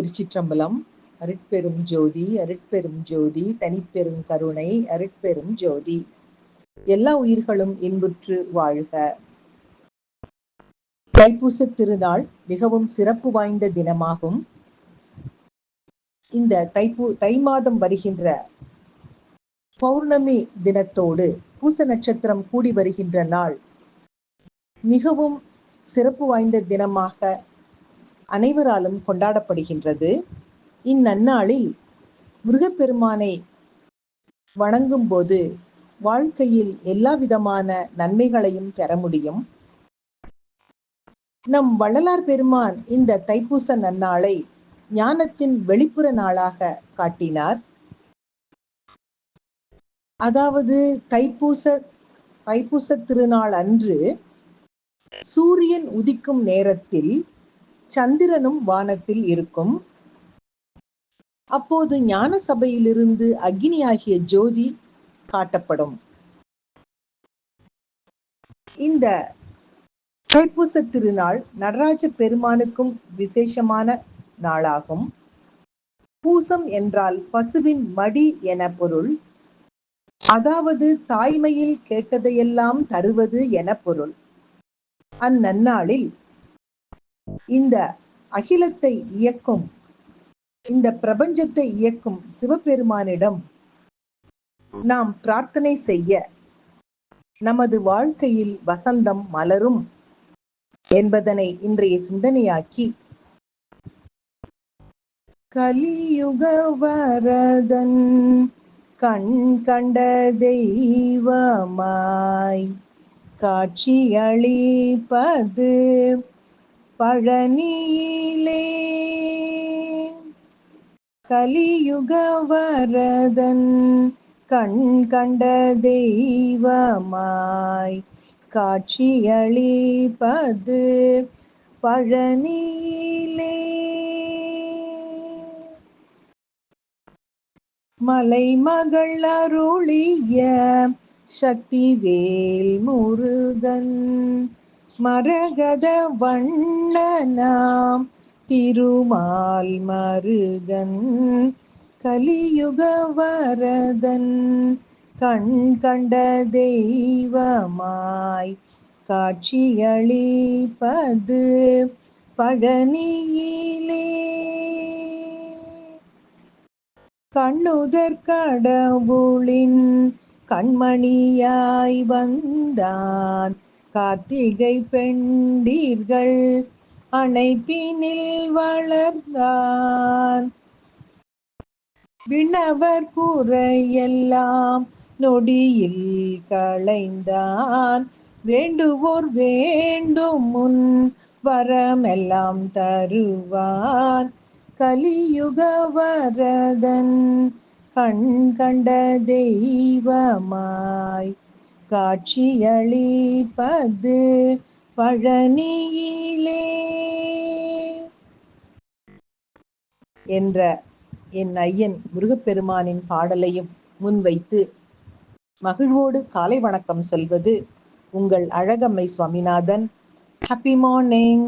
திருச்சிற்றம்பலம் அருட்பெரும் ஜோதி அருட்பெரும் ஜோதி தனிப்பெரும் கருணை அருட்பெரும் ஜோதி. எல்லா உயிர்களும் இன்புற்று வாழ்க. தைப்பூச திருநாள் மிகவும் சிறப்பு வாய்ந்த தினமாகும். இந்த தைப்பூ தை மாதம் வருகின்ற பௌர்ணமி தினத்தோடு பூச நட்சத்திரம் கூடி வருகின்ற நாள் மிகவும் சிறப்பு வாய்ந்த தினமாக அனைவராலும் கொண்டாடப்படுகின்றது. இந்நன்னாளில் முருகப்பெருமானை வணங்கும் போது வாழ்க்கையில் எல்லா விதமான நன்மைகளையும் பெற முடியும். நம் வள்ளலார் பெருமான் இந்த தைப்பூச நன்னாளை ஞானத்தின் வெளிப்புற நாளாக காட்டினார். அதாவது தைப்பூச தைப்பூச திருநாள் அன்று சூரியன் உதிக்கும் நேரத்தில் சந்திரனும் வானத்தில் இருக்கும். அப்போது ஞான சபையிலிருந்து அக்னி ஆகிய ஜோதி காட்டப்படும். இந்த தைப்பூச திருநாள் நடராஜ பெருமானுக்கும் விசேஷமான நாளாகும். பூசம் என்றால் பசுவின் மடி என பொருள். அதாவது தாய்மையில் கேட்டதையெல்லாம் தருவது என பொருள். அந்நன்னாளில் இந்த அகிலத்தை இயக்கும் இந்த பிரபஞ்சத்தை இயக்கும் சிவபெருமானிடம் நாம் பிரார்த்தனை செய்ய நமது வாழ்க்கையில் வசந்தம் மலரும் என்பதனை இன்றைய சிந்தனையாக்கி கலியுக வரதன் கண் கண்ட தெய்வமாய் காட்சியளிப்பது பழனியிலே. கலியுக வரதன் கண் கண்ட தெய்வமாய் காட்சியளிப்பது பழனியிலே. மலைமகள் அருளிய சக்திவேல் முருகன் மரகத வண்ணனாம் திருமால் மருகன் கலியுக வரதன் கண் கண்ட தெய்வமாய் காட்சியளிப்பது பழனியிலே. கண்ணுதற் கடவுளின் கண்மணியாய் வந்தான் கார்த்திகை பெண்டீர்கள் அணைப்பினில் வளர்ந்தான். விண்ணவர் கூரையெல்லாம் நொடியில் களைந்தான். வேண்டுவோர் வேண்டும் முன் வரமெல்லாம் தருவான் கலியுக வரதன் கண் கண்ட தெய்வமாய் காட்சியளிப்பது பழனியிலே. என்ற என் ஐயன் முருகப்பெருமானின் பாடலையும் முன்வைத்து மகிழ்வோடு காலை வணக்கம் சொல்வது உங்கள் அழகம்மை சுவாமிநாதன். Happy morning